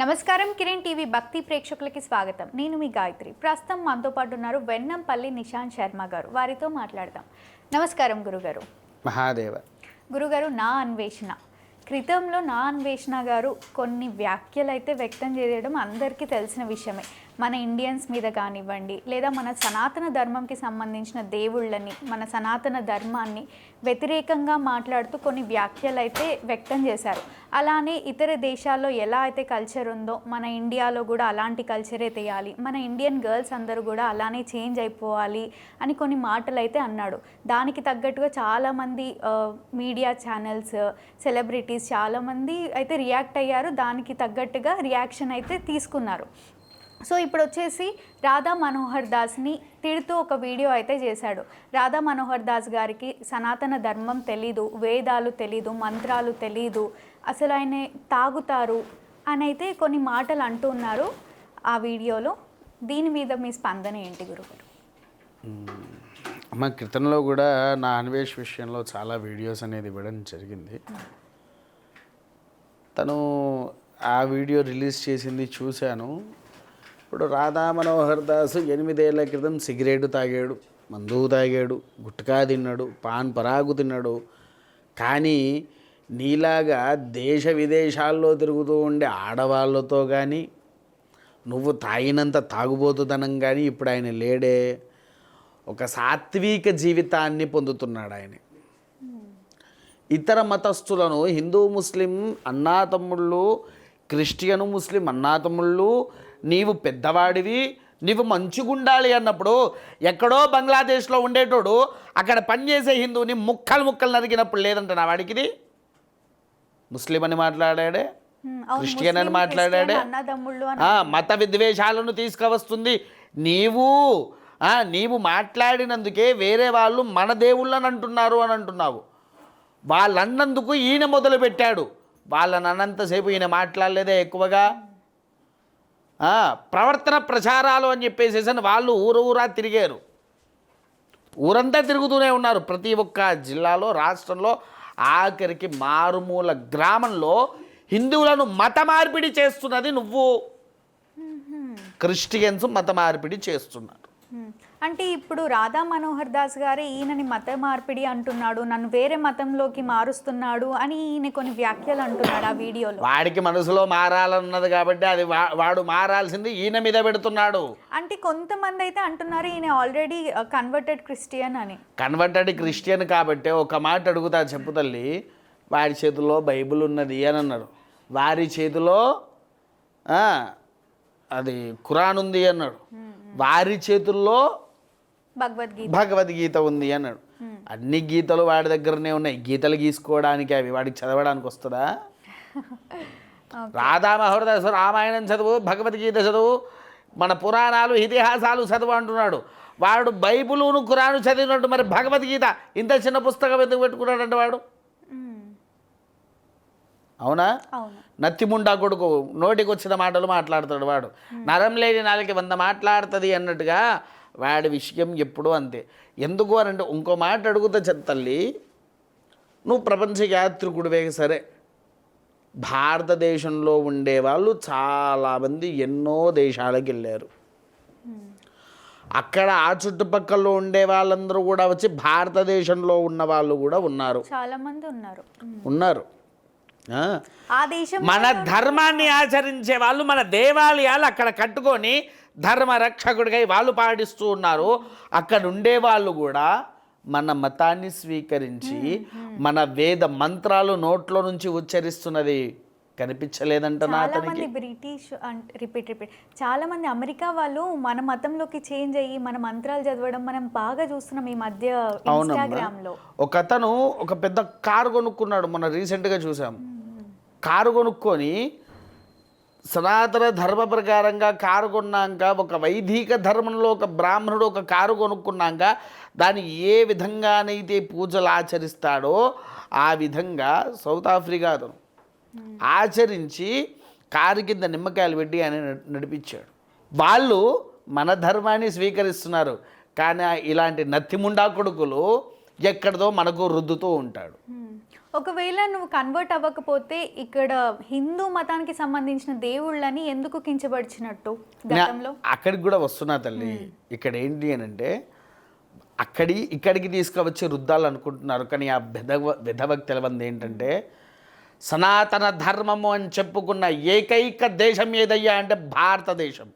నమస్కారం కిరణ్ టీవీ భక్తి ప్రేక్షకులకి స్వాగతం. నేను మీ గాయత్రి. ప్రస్తుతం మనతో పాటు ఉన్నారు వెన్నంపల్లి నిశాంత్ శర్మ గారు. వారితో మాట్లాడదాం. నమస్కారం గురుగారు. మహాదేవ. గురుగారు నా అన్వేషణ. క్రితంలో నా అన్వేషణ గారు కొన్ని వ్యాఖ్యలు అయితే వ్యక్తం చేయడం అందరికీ తెలిసిన విషయమే. మన ఇండియన్స్ మీద కానివ్వండి లేదా మన సనాతన ధర్మంకి సంబంధించిన దేవుళ్ళని మన సనాతన ధర్మాన్ని వ్యతిరేకంగా మాట్లాడుతూ కొన్ని వ్యాఖ్యలు అయితే వ్యక్తం చేశారు. అలానే ఇతర దేశాల్లో ఎలా అయితే కల్చర్ ఉందో మన ఇండియాలో కూడా అలాంటి కల్చరే తెయాలి. మన ఇండియన్ గర్ల్స్ అందరూ కూడా అలానే చేంజ్ అయిపోవాలి అని కొన్ని మాటలు అయితే అన్నాడు. దానికి తగ్గట్టుగా చాలామంది మీడియా ఛానల్స్ సెలబ్రిటీస్ చాలామంది అయితే రియాక్ట్ అయ్యారు. దానికి తగ్గట్టుగా రియాక్షన్ అయితే తీసుకున్నారు. సో ఇప్పుడు వచ్చేసి రాధా మనోహర్ దాస్ని తిడుతూ ఒక వీడియో అయితే చేశాడు. రాధా మనోహర్ దాస్ గారికి సనాతన ధర్మం తెలీదు వేదాలు తెలీదు మంత్రాలు తెలీదు అసలు ఆయన తాగుతారు అని అయితే కొన్ని మాటలు అంటూ ఉన్నారు ఆ వీడియోలో. దీని మీద మీ స్పందన ఏంటి గురుగారు? మా క్రితంలో కూడా నా అన్వేష్ విషయంలో చాలా వీడియోస్ అనేది ఇవ్వడం జరిగింది. తను ఆ వీడియో రిలీజ్ చేసింది చూశాను. ఇప్పుడు రాధా మనోహర్ దాసు ఎనిమిదేళ్ళ క్రితం సిగరెట్ తాగాడు మందు తాగాడు గుట్కా తిన్నాడు పాన్ పరాగు తిన్నాడు. కానీ నీలాగా దేశ విదేశాల్లో తిరుగుతూ ఉండే ఆడవాళ్ళతో కానీ నువ్వు తాగినంత తాగుబోతుదనం కానీ ఇప్పుడు ఆయన లేడే. ఒక సాత్విక జీవితాన్ని పొందుతున్నాడు ఆయన. ఇతర మతస్థులను హిందూ ముస్లిం అన్నాతమ్ముళ్ళు క్రిస్టియను ముస్లిం అన్నాతమ్ముళ్ళు నీవు పెద్దవాడివి నీవు మంచిగుండాలి అన్నప్పుడు ఎక్కడో బంగ్లాదేశ్లో ఉండేటోడు అక్కడ పనిచేసే హిందువుని ముక్కలు ముక్కలు నరికినప్పుడు లేదంట నా వాడికి ఇది ముస్లిం అని మాట్లాడాడే? క్రిస్టియన్ అని మాట్లాడాడే మత విద్వేషాలను తీసుకువస్తుంది. నీవు ఆ, నీవు మాట్లాడినందుకే వేరే వాళ్ళు మన దేవుళ్ళని అంటున్నారు అని అంటున్నావు. వాళ్ళన్నందుకు ఈయన మొదలు పెట్టాడు వాళ్ళని అన్నంతసేపు ఈయన మాట్లాడలేదే ఎక్కువగా? ప్రవర్తన ప్రచారాలు అని చెప్పేసేసి వాళ్ళు ఊరు ఊరా తిరిగారు. ఊరంతా తిరుగుతూనే ఉన్నారు. ప్రతి ఒక్క జిల్లాలో రాష్ట్రంలో ఆఖరికి మారుమూల గ్రామంలో హిందువులను మత మార్పిడి చేస్తున్నది నువ్వు. క్రిస్టియన్స్ మత మార్పిడి చేస్తున్నారు హ్మ్. అంటే ఇప్పుడు రాధా మనోహర్ దాస్ గారే ఈయనని మత మార్పిడి అంటున్నాడు నన్ను వేరే మతంలోకి మారుస్తున్నాడు అని ఈయన కొన్ని వ్యాఖ్యలు అంటున్నాడు ఆ వీడియోలో. వాడికి మనసులో మారాలన్నది కాబట్టి అది వాడు మారాల్సింది ఈయన మీద పెడుతున్నాడు. అంటే కొంతమంది అయితే అంటున్నారు ఈయన ఆల్రెడీ కన్వర్టెడ్ క్రిస్టియన్ అని. కన్వర్టెడ్ క్రిస్టియన్ కాబట్టి ఒక మాట అడుగుతా చెప్పు తల్లి వాడి చేతిలో బైబిల్ ఉన్నది అని అన్నారు. వారి చేతిలో అది ఖురాన్ ఉంది అన్నాడు. వారి చేతుల్లో భగవద్గీత. భగవద్గీత ఉంది అన్నాడు. అన్ని గీతలు వాడి దగ్గరనే ఉన్నాయి. గీతలు గీసుకోవడానికి అవి వాడికి చదవడానికి వస్తుందా? రాధా మహోదయ రామాయణం చదువు భగవద్గీత చదువు మన పురాణాలు ఇతిహాసాలు చదువు అంటున్నాడు. వాడు బైబులును ఖురాను చదివినట్టు మరి భగవద్గీత ఇంత చిన్న పుస్తకం ఎందుకు పెట్టుకున్నాడంటే వాడు? అవును? నత్తిముండా కొడుకు నోటికి వచ్చిన మాటలు మాట్లాడతాడు వాడు. నరం లేని నాలుగు వంద మాట్లాడుతుంది అన్నట్టుగా వాడి విషయం ఎప్పుడూ అంతే. ఎందుకు అని అంటే ఇంకో మాట అడుగుతా తల్లి నువ్వు ప్రపంచ యాత్రికుడివే సరే. భారతదేశంలో ఉండేవాళ్ళు చాలామంది ఎన్నో దేశాలకు వెళ్ళారు. అక్కడ ఆ చుట్టుపక్కల ఉండే వాళ్ళందరూ కూడా వచ్చి భారతదేశంలో ఉన్న వాళ్ళు కూడా ఉన్నారు. చాలా మంది ఉన్నారు. ఉన్నారు. మన ధర్మాన్ని ఆచరించే వాళ్ళు మన దేవాలయాలు అక్కడ కట్టుకొని ధర్మ రక్షకుడిగా వాళ్ళు పాటిస్తూ ఉన్నారు. అక్కడ ఉండే వాళ్ళు కూడా మన మతాన్ని స్వీకరించి మన వేద మంత్రాలు నోట్లో నుంచి ఉచ్చరిస్తున్నది కనిపించలేదంట చాలా మంది బ్రిటిష్ అంటే రిపీట్ రిపీట్. చాలా మంది అమెరికా వాళ్ళు మన మతంలోకి చేంజ్ అయ్యి మన మంత్రాలు చదవడం మనం బాగా చూస్తున్నాం ఈ మధ్య ఇన్స్టాగ్రామ్లో. ఒక అతను ఒక పెద్ద కారు కొనుక్కున్నాడు మొన్న రీసెంట్గా చూసాం. కారు కొనుక్కొని సనాతన ధర్మ ప్రకారంగా కారు కొన్నాక ఒక వైదిక ధర్మంలో ఒక బ్రాహ్మణుడు ఒక కారు కొనుక్కున్నాక దాన్ని ఏ విధంగానైతే పూజలు ఆచరిస్తాడో ఆ విధంగా సౌత్ ఆఫ్రికా అతను ఆచరించి కారు కింద నిమ్మకాయలు పెట్టి ఆయన నడిపించాడు. వాళ్ళు మన ధర్మాన్ని స్వీకరిస్తున్నారు కానీ ఇలాంటి నత్తిముండా కొడుకులు ఎక్కడిదో మనకు రుద్దుతూ ఉంటాడు. ఒకవేళ నువ్వు కన్వర్ట్ అవ్వకపోతే ఇక్కడ హిందూ మతానికి సంబంధించిన దేవుళ్ళని ఎందుకు కించపరిచినట్టు గతంలో? అక్కడికి కూడా వస్తున్నా తల్లి. ఇక్కడ ఏంటి అని అంటే అక్కడి ఇక్కడికి తీసుకువచ్చి రుద్దాలు అనుకుంటున్నారు. కానీ ఆ విధవ విధవకు తెలవంది ఏంటంటే సనాతన ధర్మము అని చెప్పుకున్న ఏకైక దేశం ఏదయ్యా అంటే భారతదేశం.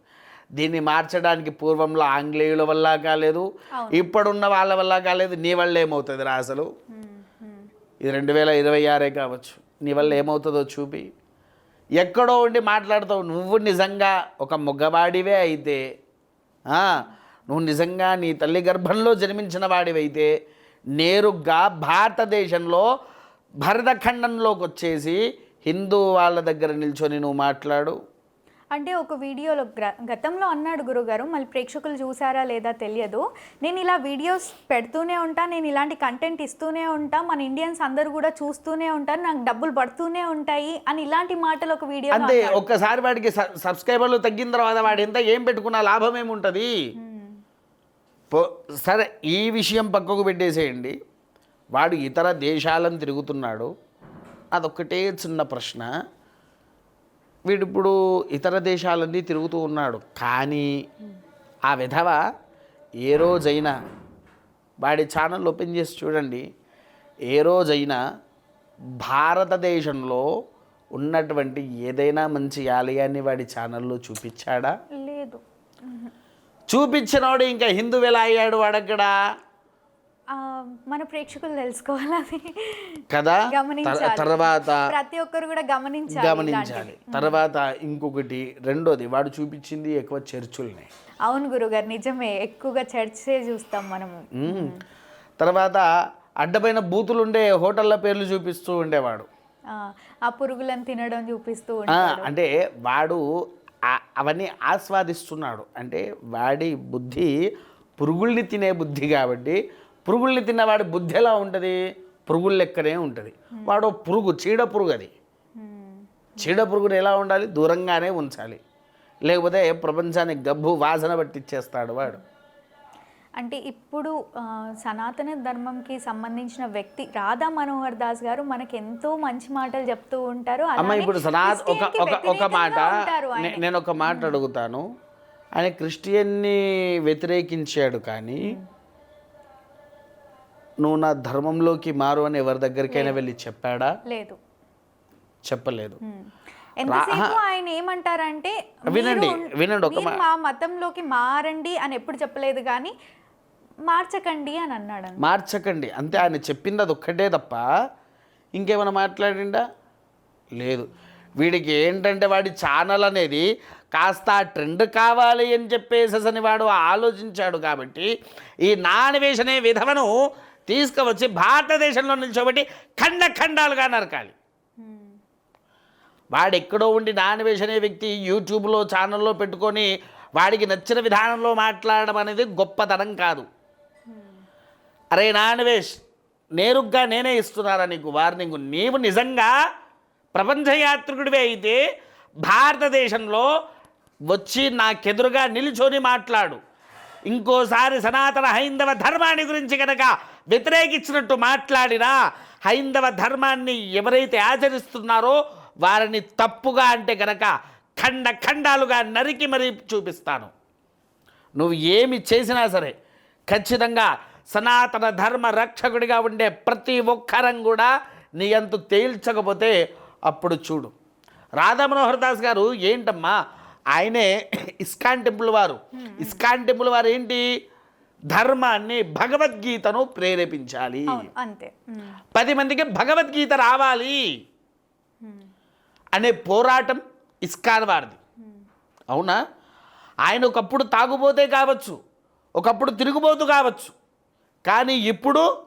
దీన్ని మార్చడానికి పూర్వంలో ఆంగ్లేయుల వల్ల కాలేదు ఇప్పుడున్న వాళ్ళ వల్ల కాలేదు నీ వల్ల ఏమవుతుంది రా అసలు? ఇది రెండు వేల ఇరవై ఆరే కావచ్చు. నీ వల్ల ఏమవుతుందో చూపి. ఎక్కడో ఉండి మాట్లాడుతావు. నువ్వు నిజంగా ఒక మగవాడివే అయితే నువ్వు నిజంగా నీ తల్లి గర్భంలో జన్మించిన వాడివైతే నేరుగా భారతదేశంలో భరతఖండంలోకి వచ్చేసి హిందూ వాళ్ళ దగ్గర నిల్చొని నువ్వు మాట్లాడు. అంటే ఒక వీడియోలో గ్ర- గతంలో అన్నాడు గురుగారు మళ్ళీ ప్రేక్షకులు చూసారా లేదా తెలియదు. నేను ఇలా వీడియోస్ పెడుతూనే ఉంటా నేను ఇలాంటి కంటెంట్ ఇస్తూనే ఉంటా మన ఇండియన్స్ అందరూ కూడా చూస్తూనే ఉంటారు నాకు డబ్బులు పడుతూనే ఉంటాయి అని ఇలాంటి మాటలు ఒక వీడియో అంతే ఒక్కసారి వాడికి సబ్స్క్రైబర్లు తగ్గిన తర్వాత వాడు ఎంత ఏం పెట్టుకున్నా లాభం ఏముంటుంది? పో- సరే ఈ విషయం పక్కకు పెట్టేసేయండి. వాడు ఇతర దేశాలను తిరుగుతున్నాడు. అదొక్కటే చిన్న ప్రశ్న. వీడిప్పుడు ఇతర దేశాలన్నీ తిరుగుతూ ఉన్నాడు. కానీ ఆ విధవ ఏ రోజైనా వాడి ఛానల్ ఓపెన్ చేసి చూడండి. ఏ రోజైనా భారతదేశంలో ఉన్నటువంటి ఏదైనా మంచి ఆలయాన్ని వాడి ఛానల్లో చూపించాడా? లేదు. చూపించినవాడు ఇంకా హిందూ ఎలా అయ్యాడు వాడక్కడ? మన ప్రేక్షకులు తెలుసుకోవాలి కదా? తర్వాత ప్రతి ఒక్కరు కూడా గమనించాలి గమనించాలి. తర్వాత ఇంకొకటి రెండోది వాడు చూపించింది ఎక్కువ చర్చుల్ని. అవును గురుగారు నిజమే. ఎక్కువగా చర్చే చూస్తాం మనము. తర్వాత అడ్డపైన బూతులు ఉండే హోటళ్ళ పేర్లు చూపిస్తూ ఉండేవాడు. ఆ, పురుగులను తినడం చూపిస్తూ అంటే వాడు అవన్నీ ఆస్వాదిస్తున్నాడు. అంటే వాడి బుద్ధి పురుగుల్ని తినే బుద్ధి కాబట్టి పురుగుల్ని తిన్నవాడి బుద్ధి ఎలా ఉంటుంది? పురుగుల లెక్కనే ఉంటుంది. వాడు పురుగు చీడ పురుగు అది. చీడ పురుగుని ఎలా ఉండాలి? దూరంగానే ఉంచాలి. లేకపోతే ప్రపంచానికి గబ్బు వాసన పట్టిచ్చేస్తాడు వాడు. అంటే ఇప్పుడు సనాతన ధర్మంకి సంబంధించిన వ్యక్తి రాధా మనోహర్ దాస్ గారు మనకి ఎంతో మంచి మాటలు చెప్తూ ఉంటారు. అమ్మ ఇప్పుడు సనాత్ ఒక ఒక మాట నేను ఒక మాట అడుగుతాను. ఆయన క్రిస్టియన్ని వ్యతిరేకించాడు కానీ నువ్వు నా ధర్మంలోకి మారు అని ఎవరి దగ్గరికైనా వెళ్ళి చెప్పాడా? లేదు. చెప్పలేదు. ఎంతసేపు ఆయన ఏమంటారంటే వినండి, వినండి ఒక మా మతంలోకి మారండి అని ఎప్పుడు చెప్పలేదు కానీ మార్చకండి అని అన్నాడు మార్చకండి. అంతే ఆయన చెప్పింది అది ఒక్కటే తప్ప ఇంకేమైనా మాట్లాడిండా? లేదు. వీడికి ఏంటంటే వాడి ఛానల్ అనేది కాస్త ట్రెండ్ కావాలి అని చెప్పేసేసని వాడు ఆలోచించాడు కాబట్టి ఈ నాన్వేష్ అనే విధవను తీసుకువచ్చి భారతదేశంలో నిల్చోబెట్టి ఖండ ఖండాలుగా నరకాలి. వాడు ఎక్కడో ఉండి నాన్వేష్ అనే వ్యక్తి యూట్యూబ్లో ఛానల్లో పెట్టుకొని వాడికి నచ్చిన విధానంలో మాట్లాడడం అనేది గొప్పతనం కాదు. అరే నాన్వేష్ నేరుగ్గా నేనే ఇస్తున్నారా నీకు వార్నింగ్ నీవు నిజంగా ప్రపంచయాత్రికుడివే అయితే భారతదేశంలో వచ్చి నాకెదురుగా నిల్చొని మాట్లాడు. ఇంకోసారి సనాతన హైందవ ధర్మాన్ని గురించి కనుక వ్యతిరేకించినట్టు మాట్లాడినా హైందవ ధర్మాన్ని ఎవరైతే ఆచరిస్తున్నారో వారిని తప్పుగా అంటే కనుక ఖండ ఖండాలుగా నరికి మరీ చూపిస్తాను. నువ్వు ఏమి చేసినా సరే ఖచ్చితంగా సనాతన ధర్మ రక్షకుడిగా ఉండే ప్రతి ఒక్కరం కూడా నీ అంత తేల్చకపోతే అప్పుడు చూడు. రాధా దాస్ గారు ఏంటమ్మా ఆయనే ఇస్కాన్ టెంపుల్ వారు. ఇస్కాన్ టెంపుల్ వారు ఏంటి? ధర్మాన్ని భగవద్గీతను ప్రేరేపించాలి. అంతే. పది మందికి భగవద్గీత రావాలి. అనే పోరాటం ఇస్కాన్ వారిది. అవునా? ఆయన ఒకప్పుడు తాగుబోతే కావచ్చు ఒకప్పుడు తిరుగుబోతు కావచ్చు. కానీ ఇప్పుడు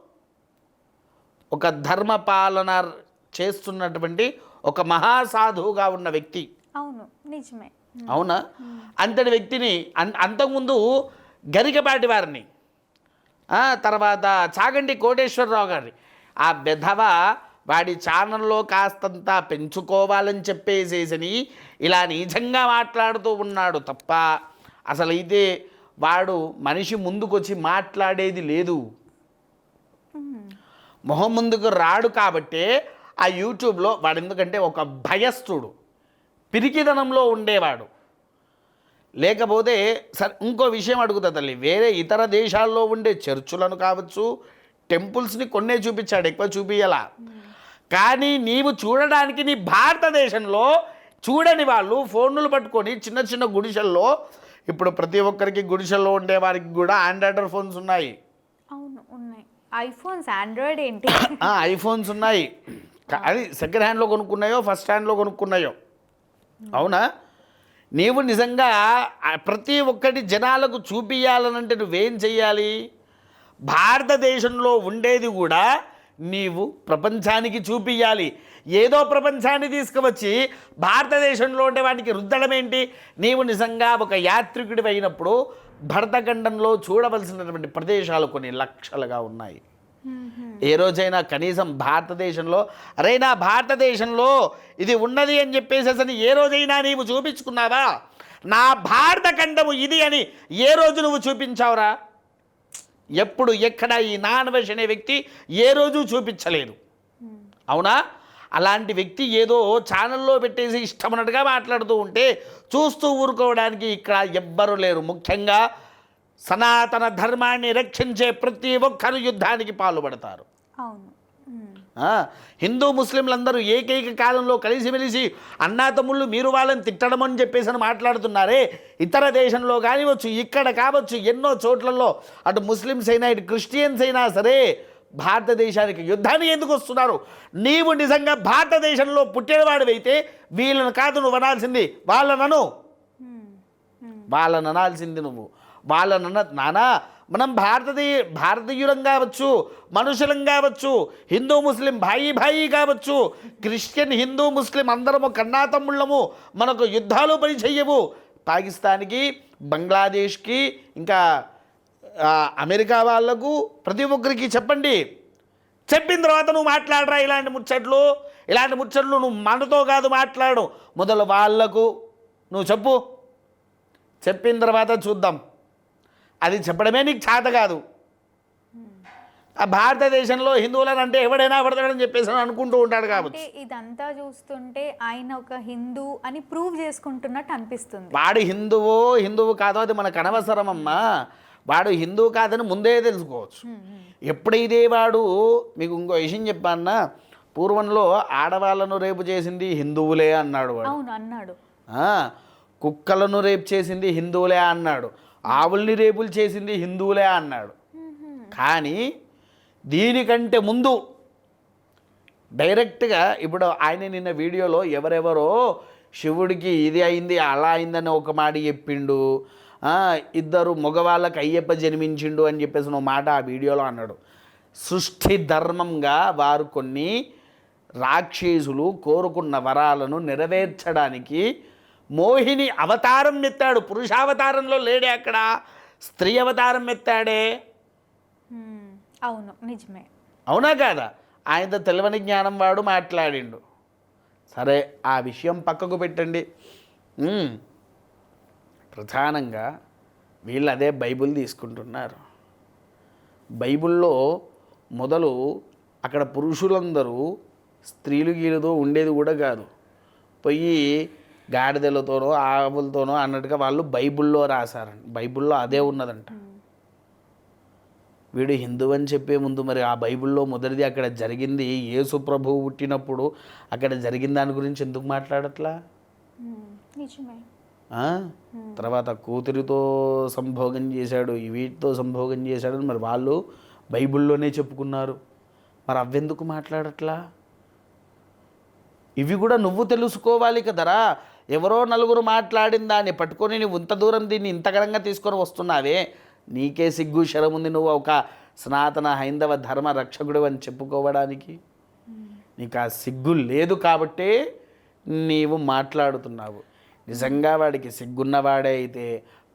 ఒక ధర్మ పాలన చేస్తున్నటువంటి ఒక మహాసాధువుగా ఉన్న వ్యక్తి. అవును నిజమే. అవునా? అంతటి వ్యక్తిని అన్ అంతకుముందు గరికపాటి వారిని. తర్వాత చాగంటి కోటేశ్వరరావు గారిని. ఆ విధవ వాడి ఛానల్లో కాస్తంత పెంచుకోవాలని చెప్పేసేసని ఇలా నిజంగా మాట్లాడుతూ ఉన్నాడు తప్ప అసలైతే వాడు మనిషి ముందుకొచ్చి మాట్లాడేది లేదు. మొహం ముందుకు రాడు కాబట్టే ఆ యూట్యూబ్లో వాడు ఎందుకంటే ఒక భయస్థుడు. పిరికిదనంలో ఉండేవాడు. లేకపోతే సరే ఇంకో విషయం అడుగుతా తల్లి వేరే ఇతర దేశాల్లో ఉండే చర్చులను కావచ్చు టెంపుల్స్ని కొన్నే చూపించాడు ఎక్కువ చూపించాలా కానీ నీవు చూడడానికి నీ భారతదేశంలో చూడని వాళ్ళు ఫోన్లు పట్టుకొని చిన్న చిన్న గుడిసెల్లో ఇప్పుడు ప్రతి ఒక్కరికి గుడిసెల్లో ఉండే వారికి కూడా ఆండ్రాయిడ్ ఫోన్స్ ఉన్నాయి. అవును ఉన్నాయి. ఐఫోన్స్ ఆండ్రాయిడ్ ఏంటి? ఐఫోన్స్ ఉన్నాయి. అది సెకండ్ హ్యాండ్లో కొనుక్కున్నాయో ఫస్ట్ హ్యాండ్లో కొనుక్కున్నాయో. అవునా? నీవు నిజంగా ప్రతి ఒక్కటి జనాలకు చూపించాలనంటే నువ్వేం చెయ్యాలి? భారతదేశంలో ఉండేది కూడా నీవు ప్రపంచానికి చూపించాలి ఏదో ప్రపంచాన్ని తీసుకువచ్చి భారతదేశంలో ఉండే వాటికి రుద్దడం ఏంటి? నీవు నిజంగా ఒక యాత్రికుడి అయినప్పుడు భరతఖండంలో చూడవలసినటువంటి ప్రదేశాలు కొన్ని లక్షలుగా ఉన్నాయి. ఏ రోజైనా కనీసం భారతదేశంలో అరే నా భారతదేశంలో ఇది ఉన్నది అని చెప్పేసేసి అని ఏ రోజైనా నీవు చూపించుకున్నావా? నా భారత ఖండము ఇది అని ఏ రోజు నువ్వు చూపించావురా? ఎప్పుడు ఎక్కడ ఈ నానవేష్ అనే వ్యక్తి ఏ రోజు చూపించలేదు. అవునా? అలాంటి వ్యక్తి ఏదో ఛానల్లో పెట్టేసి ఇష్టమన్నట్టుగా మాట్లాడుతూ ఉంటే చూస్తూ ఊరుకోవడానికి ఇక్కడ ఎవ్వరు లేరు. ముఖ్యంగా సనాతన ధర్మాన్ని రక్షించే ప్రతి ఒక్కరు యుద్ధానికి పాల్పడతారు. హిందూ ముస్లింలందరూ ఏకైక కాలంలో కలిసిమెలిసి అన్నా తమ్ముళ్ళు మీరు వాళ్ళని తిట్టడం అని చెప్పేసి అని మాట్లాడుతున్నారే. ఇతర దేశంలో కానివచ్చు ఇక్కడ కావచ్చు ఎన్నో చోట్లలో అటు ముస్లిమ్స్ అయినా ఇటు క్రిస్టియన్స్ అయినా సరే భారతదేశానికి యుద్ధానికి ఎందుకు వస్తున్నారు? నీవు నిజంగా భారతదేశంలో పుట్టినవాడివైతే వీళ్ళని కాదు నువ్వు అనాల్సింది. వాళ్ళనను. వాళ్ళని అనాల్సింది నువ్వు. వాళ్ళని అన్న నానా మనం భారతీయ భారతీయులం కావచ్చు మనుషులం కావచ్చు హిందూ ముస్లిం భాయి భాయి కావచ్చు క్రిస్టియన్ హిందూ ముస్లిం అందరము కన్నాతమ్ముళ్ళము మనకు యుద్ధాలు పని చెయ్యవు పాకిస్తాన్కి బంగ్లాదేశ్కి ఇంకా అమెరికా వాళ్ళకు ప్రతి ఒక్కరికి చెప్పండి. చెప్పిన తర్వాత నువ్వు మాట్లాడరా ఇలాంటి ముచ్చట్లు? ఇలాంటి ముచ్చట్లు నువ్వు మనతో కాదు మాట్లాడు. మొదలు వాళ్ళకు నువ్వు చెప్పు. చెప్పిన తర్వాత చూద్దాం. అది చెప్పడమే నీకు చేత కాదు. ఆ భారతదేశంలో హిందువులను అంటే ఎవడైనా పడతాడని చెప్పేసి అని అనుకుంటూ ఉంటాడు కాబట్టి. ఇదంతా చూస్తుంటే ఆయన ఒక హిందూ అని ప్రూవ్ చేసుకుంటున్నట్టు అనిపిస్తుంది. వాడు హిందువో హిందువు కాదో అది మనకు అనవసరం అమ్మా వాడు హిందువు కాదని ముందే తెలుసుకోవచ్చు. ఎప్పుడైతే వాడు మీకు ఇంకో విషయం చెప్పానా పూర్వంలో ఆడవాళ్ళను రేపు చేసింది హిందువులే అన్నాడు వాడు. అవును అన్నాడు. ఆ, కుక్కలను రేపు చేసింది హిందువులే అన్నాడు. ఆవుల్ని రేపులు చేసింది హిందువులే అన్నాడు. కానీ దీనికంటే ముందు డైరెక్ట్గా ఇప్పుడు ఆయన నిన్న వీడియోలో ఎవరెవరో శివుడికి ఇది అయింది అలా అయిందని ఒక మాట చెప్పిండు ఇద్దరు మగవాళ్ళకి అయ్యప్ప జన్మించిండు అని చెప్పేసి ఒక మాట ఆ వీడియోలో అన్నాడు. సృష్టి ధర్మంగా వారు కొన్ని రాక్షసులు కోరుకున్న వరాలను నెరవేర్చడానికి మోహిని అవతారం ఎత్తాడు పురుషావతారంలో లేడే అక్కడ. స్త్రీ అవతారం ఎత్తాడే. అవును నిజమే. అవునా కాదా? ఆయనతో తెలివని జ్ఞానం వాడు మాట్లాడిండు. సరే ఆ విషయం పక్కకు పెట్టండి. ప్రధానంగా వీళ్ళు అదే బైబిల్ తీసుకుంటున్నారు. బైబిల్లో మొదలు అక్కడ పురుషులందరూ స్త్రీలు గీలతో ఉండేది కూడా కాదు. పోయి గాడిదలతోనో ఆవులతోనో అన్నట్టుగా వాళ్ళు బైబిల్లో రాశారంట బైబిల్లో అదే ఉన్నదంట. వీడు హిందూ అని చెప్పే ముందు మరి ఆ బైబిల్లో మొదటిది అక్కడ జరిగింది. యేసు ప్రభువు పుట్టినప్పుడు అక్కడ జరిగిన దాని గురించి ఎందుకు మాట్లాడట్లా? తర్వాత కూతురితో సంభోగం చేశాడు వీటితో సంభోగం చేశాడని మరి వాళ్ళు బైబిల్లోనే చెప్పుకున్నారు. మరి అవెందుకు మాట్లాడట్లా? ఇవి కూడా నువ్వు తెలుసుకోవాలి కదరా. ఎవరో నలుగురు మాట్లాడిన దాన్ని పట్టుకొని నువ్వు ఇంత దూరం దీన్ని ఇంతగరంగా తీసుకొని వస్తున్నావే? నీకే సిగ్గు శరం ఉంది నువ్వు ఒక సనాతన హైందవ ధర్మ రక్షకుడు అని చెప్పుకోవడానికి. నీకు ఆ సిగ్గు లేదు కాబట్టే నీవు మాట్లాడుతున్నావు. నిజంగా వాడికి సిగ్గున్నవాడే అయితే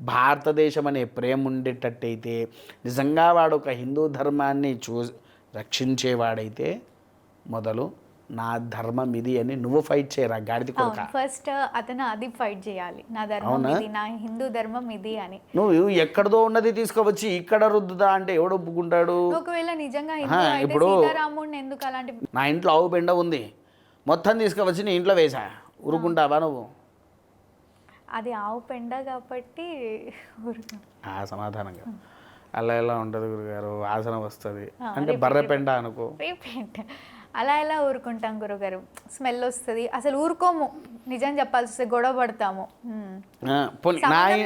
భారతదేశం అనే ప్రేమ ఉండేటట్టయితే నిజంగా వాడు ఒక హిందూ ధర్మాన్ని చూ రక్షించేవాడైతే మొదలు నా ధర్మం ఇది అని నువ్వు ఫైట్ చేయరా? గాడిది కొడుక? ఫస్ట్ అతను అది ఫైట్ చేయాలి. నా ధర్మం? ఇది నా హిందూ ధర్మం ఇది అని. నువ్వు ఎక్కడదో ఉన్నది తీసుకువచ్చి ఇక్కడ రుద్దుదా అంటే ఎవడు ఒప్పుకుంటాడు? ఒకవేళ నిజంగా ఇప్పుడు- ఎందుకు అలాంటి నా ఇంట్లో ఆవు పెండ ఉంది. మొత్తం తీసుకువచ్చి నీ ఇంట్లో వేసా. ఊరుకుంటావా నువ్వు? అది ఆవు పెండ కాబట్టి. ఆ సమాధానంగా అలా ఎలా ఉంటుంది గురుగారు? వాసన వస్తుంది. అంటే బర్రె పెండ అనుకో. అలా ఎలా ఊరుకుంటాం గురుగారు? స్మెల్ వస్తుంది. అసలు ఊరుకోము. నిజం చెప్పాల్సి వస్తే గొడవ పడతాము.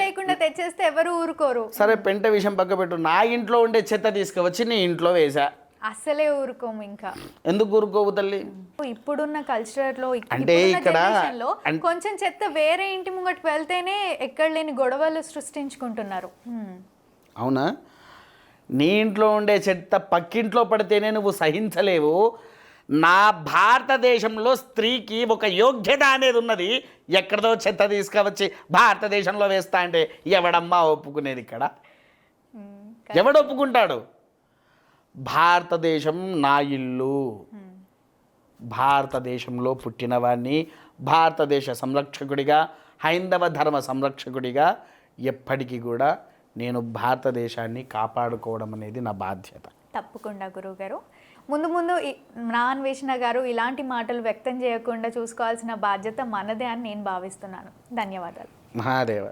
లేకుండా తెచ్చేస్తే ఎవరు ఊరుకోరు. సరే పెంట విషయం పక్క పెట్టు. నా ఇంట్లో ఉండే చెత్త తీసుకువచ్చి నీ ఇంట్లో వేసా అసలే ఊరుకోము ఇంకా. ఎందుకు ఊరుకోవు తల్లి? ఇప్పుడున్న కల్చర్లో అంటే ఇక్కడ కొంచెం చెత్త వేరే ఇంటి ముంగట వెళ్తేనే ఎక్కడ లేని గొడవలు సృష్టించుకుంటున్నారు. అవునా? నీ ఇంట్లో ఉండే చెత్త పక్కింట్లో పడితేనే నువ్వు సహించలేవు. నా భారతదేశంలో స్త్రీకి ఒక యోగ్యత అనేది ఉన్నది. ఎక్కడదో చెత్త తీసుకువచ్చి భారతదేశంలో వేస్తా అంటే ఎవడమ్మా ఒప్పుకునేది ఇక్కడ. ఎవడు ఒప్పుకుంటాడు? భారతదేశం నా ఇల్లు. భారతదేశంలో పుట్టినవాడిని భారతదేశ సంరక్షకుడిగా హైందవ ధర్మ సంరక్షకుడిగా ఎప్పటికీ కూడా నేను భారతదేశాన్ని కాపాడుకోవడం అనేది నా బాధ్యత. తప్పకుండా గురువుగారు. ముందు ముందు నా అన్వేషణ గారు ఇలాంటి మాటలు వ్యక్తం చేయకుండా చూసుకోవాల్సిన బాధ్యత మనదే అని నేను భావిస్తున్నాను. ధన్యవాదాలు. మహాదేవ.